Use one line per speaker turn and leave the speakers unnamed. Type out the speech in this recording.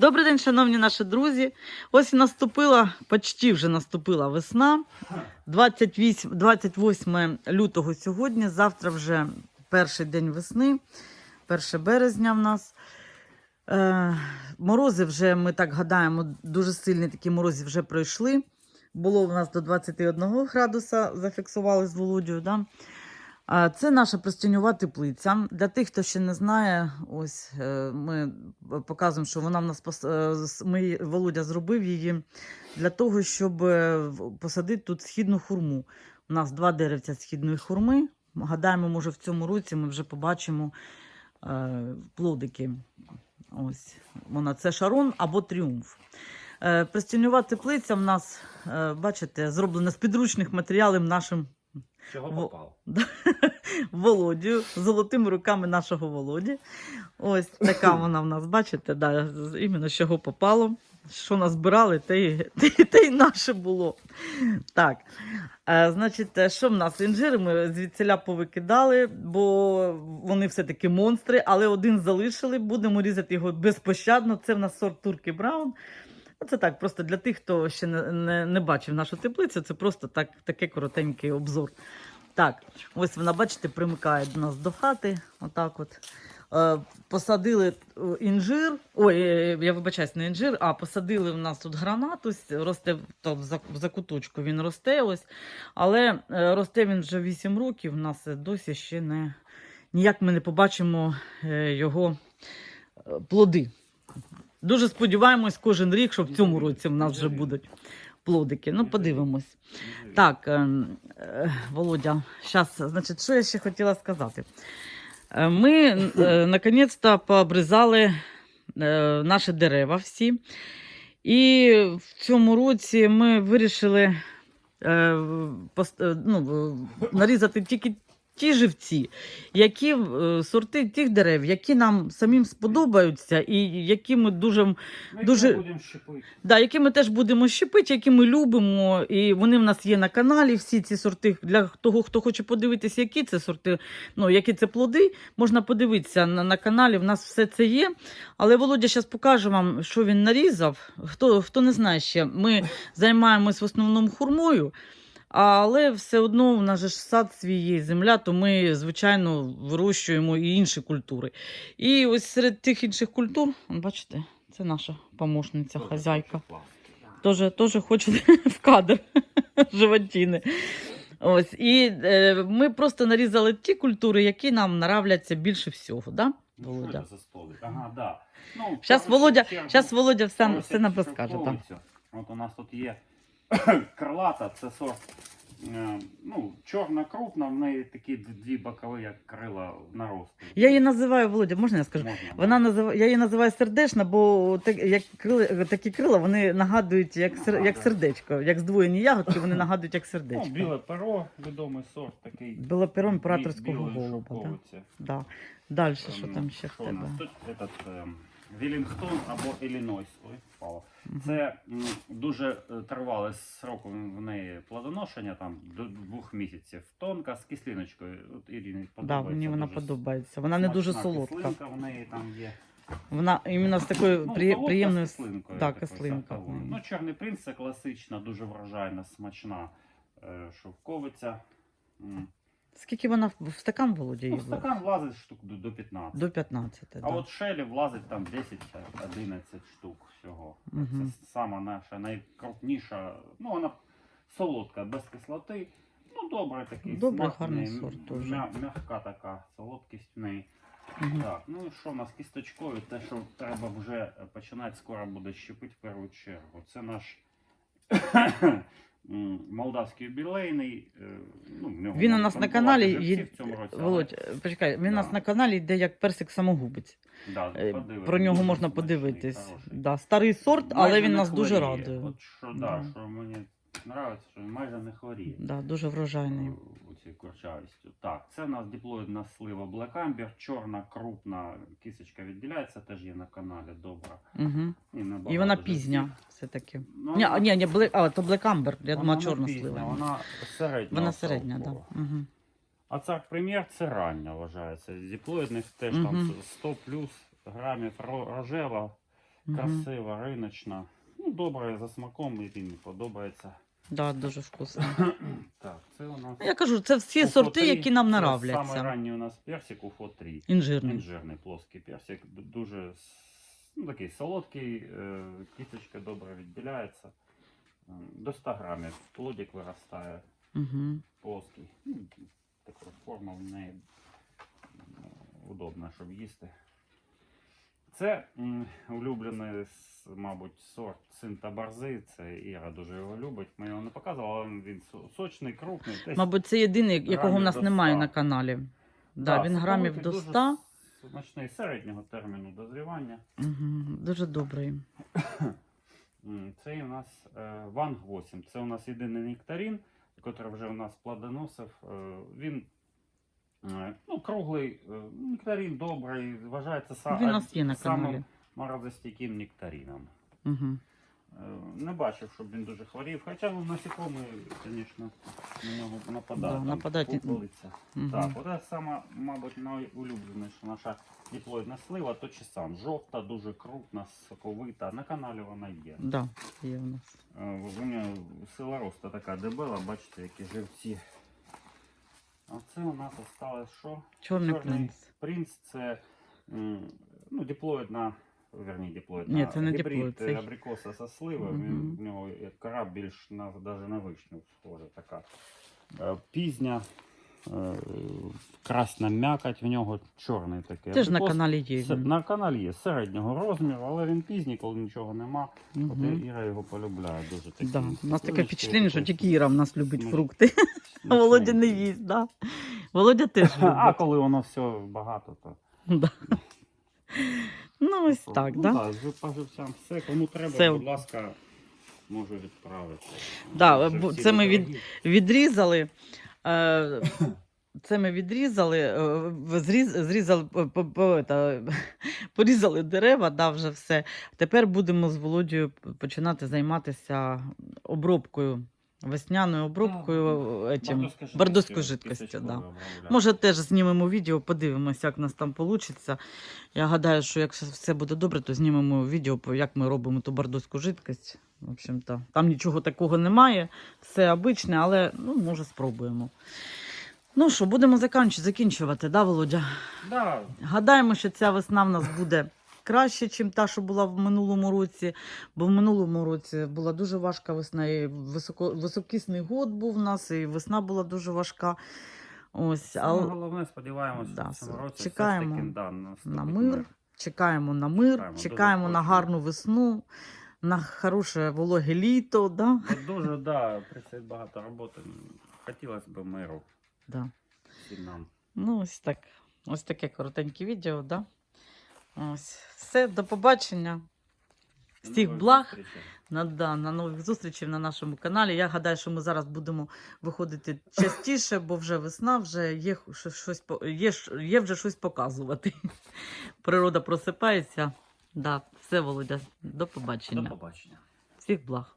Добрий день, шановні наші друзі. Ось і наступила, почти вже наступила весна. 28, 28 лютого сьогодні. Завтра вже перший день весни, 1 березня в нас. Е, морози вже, ми так гадаємо, дуже сильні такі морози вже пройшли. Було у нас до 21 градуса, зафіксували з Володією. Да? Це наша простіньова теплиця. Для тих, хто ще не знає, ось е, ми показуємо, що вона в нас е, ми, Володя зробив її для того, щоб е, посадити тут східну хурму. У нас два деревця східної хурми. Гадаємо, може, в цьому році ми вже побачимо плодики. Ось вона це шарон або тріумф. Простіньова теплиця в нас, бачите, зроблена з підручних матеріалів нашим
Чого попав?
Володю, золотими руками нашого Володі. Ось така вона в нас, бачите, да, іменно з чого попало. Що назбирали, те й, те, те й наше було. Так. Е, значить, е, що в нас? Інжири ми звідсіля повикидали, бо вони все-таки монстри, але один залишили. Будемо різати його безпощадно. Це в нас сорт Турки Браун. Це так, просто для тих, хто ще не, не, не бачив нашу теплицю, це просто так, такий коротенький обзор. Так, ось вона, бачите, примикає до нас до хати. Отак от. Е, посадили е, інжир. Ой, е, я вибачаюсь, не інжир, а посадили в нас тут гранат, ось росте то в зак- в закуточку він росте ось. Але е, росте він вже 8 років. У нас е, досі ще не ніяк ми не побачимо е, його е, плоди. Дуже сподіваємось кожен рік, що в цьому році в нас вже будуть плодики. Ну, подивимось. Так, е, е, Володя, зараз, значить, що я ще хотіла сказати? Е, Ми е, наконець-то пообрізали наші дерева всі. І в цьому році ми вирішили ну, нарізати тільки ті живці, які е, сорти тих дерев, які нам самим сподобаються, і які ми дуже
Ми
Дуже-
будемо щепити.
Да, які ми теж будемо щепити, які ми любимо. І вони в нас є на каналі. Всі ці сорти. Для того, хто хоче подивитися, які це сорти, ну які це плоди, можна подивитися на, на каналі. В нас все це є. Але Володя зараз покаже вам, що він нарізав. Хто, хто не знає ще, ми займаємось в основному хурмою. Але все одно в нас же сад свій є, земля, то ми, звичайно, вирощуємо і інші культури. І ось серед тих інших культур, бачите, це наша помощниця, хазяйка. Тоже, тоже хоче в кадр животини. Ось. І е, ми просто нарізали ті культури, які нам нравляться більше всього. Да?
Ну,
Володя.
Ага, да. Ну,
Зараз Володя, щас Володя все, все нам розкаже.
От у нас тут є крилата, це сорт. е, Ну, чорна крупна, в неї такі дві бокові, як крила наросту.
Я її називаю, Володя, можна я скажу?
Можна,
Вона називає, я її називаю сердечна, бо так, як крили, такі крила вони нагадують як, сер,
Ага,
як
да.
сердечко, як здвоєні ягодки, вони нагадують як
Ну,
сердечко.
біле перо, відомий сорт такий.
Білопером
бі-
імператорського голуба. Да. Да. Далі, що там ще в
у
тебе?
нас тут? Этот, ем, або Іллінойс. Ой, впало. Це м, дуже е, тривалий срок в неї плодоношення, там до двох місяців. Тонка з кислиночкою. От Іріні
Да,
подобається.
мені вона
дуже
подобається. Вона не дуже
смачна
солодка.
Кислинка в неї там є.
Вона іменно з такою
Ну,
при,
солодка
приємною
з кислинкою.
да,
такою
кислинка.
Ну, Чорний принц це класична, дуже вражайна, смачна е, шовковиця. М.
Скільки вона в в стакан Володя
Ну, в стакан влазить штук до, до 15.
До 15.
А
да.
от шелі влазить там 10-11 штук всього.
Мгм.
Це сама наша найкрупніша. Ну, вона солодка, без кислоти. Ну, добре такий.
Добрий,
смак в
гарний
неї,
сорт дуже.
м'я- така солодкість в неї.
Мгм.
Так, ну і що у нас кісточкові? Те, що треба вже починати, скоро буде щепити в першу чергу. Це наш молдавський юбілейний. е, Ну, в нього
Він у нас на каналі є-
в цьому році, але-
Володь, е, почекай, він у нас
Да.
на каналі йде як персик самогубець.
Да,
Е, Про нього
дуже
можна
смачний,
подивитись.
хороший.
Да, старий сорт, але
Майже
він
не
нас дуже
хворіє.
радує.
От що, да.
Да.
що мені подобається, що він майже не хворіє.
Да, дуже врожайний.
У цій курчавістю. Так, це у нас диплоїдна слива Black Amber, чорна, крупна кисочка відділяється, теж є на каналі добра.
Угу.
І,
І вона пізня все-таки.
Ну,
Ні, ні, ні, Black, а, то Black Amber, я
вона
думала, чорна
пізня,
слива.
Вона середня.
Вона середня, так. Да. Угу.
А цар прем'єр це рання вважається. З диплоїдних теж
Мгм.
там 100 плюс грамів рожева.
Мгм.
красива, риночна. Ну, добре за смаком, і він подобається.
Да, дуже вкусно.
Так, це у нас.
Я кажу, це всі
Уфо
сорти,
3.
які нам
Це Саме ранній у нас персик Уфо 3.
Інжирний.
Інжирний плоский персик. Дуже ну, такий солодкий, е, кісточка добре відділяється. До 100 грамів. Плодик виростає
Угу.
плоский. Ну, така форма в неї удобна, щоб їсти. Це улюблений, мабуть, сорт син та барзи. Це Іра дуже його любить. Ми його не показували, але він сочний, крупний. Десь
Мабуть, це єдиний, якого в нас немає на каналі. Да, він грамів до
дуже
100.
Смачний середнього терміну дозрівання.
Угу. Дуже добрий.
Це у нас е, Ванг 8. Це у нас єдиний нектарин, який вже у нас плодоносив. Е, Він ну, круглий е, нектарин добрий, вважається са-
Він у нас є на
самим морозостійким нектарином.
Угу.
Е, Не бачив, щоб він дуже хворів, хоча ну, насікомі, звісно, на нього нападають.
Да,
там
нападають. Угу.
Так, оце сама, мабуть, найулюбленіша наша діплоїдна слива, то чи сам. Жовта, дуже крупна, соковита. На каналі вона є.
Да, є у нас.
Е, У мене сила росту така дебела, бачите, які живці. А це у нас осталось що?
Чорний
Чорний
принц.
Принц це ну, диплоїдна, верні, диплоїдна.
Ні, це не
гібрид,
диплоїд, це
е, абрикоса со сливом.
Угу.
Він, в нього кора більш на, навіть на вишню схожа така. Е, Пізня. Е, Красна м'якоть в нього чорний такий.
Теж на каналі є.
На каналі є середнього розміру, але він пізній, коли нічого нема. От Іра його полюбляє дуже такий.
Да. У нас таке впечатлення, що тільки Іра в нас любить фрукти. А. Володя не їсть, да. Володя теж
А коли воно все багато, то.
Да. Ну, ось так,
ну,
да?
да, вже все. Кому треба,
Все.
будь ласка, можу відправити.
Да, це ми від- Відрізали. Е, це ми відрізали, е, зріз, зрізали, по- по- та, порізали дерева, да, вже все. Тепер будемо з Володією починати займатися обробкою, весняною обробкою
Да,
етім,
Бардоська
бардоською
жидкістю.
Да. Може, теж знімемо відео, подивимося, як у нас там вийде. Я гадаю, що якщо все буде добре, то знімемо відео, як ми робимо ту бардоську жидкость. В общем-то, там нічого такого немає, все обичне, але ну, може спробуємо. Ну що, будемо закінчувати, да, Володя?
Да,
Гадаємо, що ця весна в нас буде краще, ніж та, що була в минулому році. Бо в минулому році була дуже важка весна, і високо, високісний год був у нас, і весна була дуже важка. Ось, але
головне, сподіваємося,
Да,
в цьому році
чекаємо
все таки, да,
на мир. Чекаємо на мир,
Чекаємо,
чекаємо, на гарну весну, на хороше вологе літо. Да?
От Дуже, да, предстоїть багато роботи. Хотілося б миру
Да.
нам.
Ну, ось так. Ось таке коротеньке відео, да? Ось. Все, до побачення. Всіх благ. На, да, на нових зустрічей на нашому каналі. Я гадаю, що ми зараз будемо виходити частіше, бо вже весна, вже є, щось, є, є вже щось показувати. Природа просипається. Да, все, Володя, до
До
побачення.
побачення.
Всіх благ.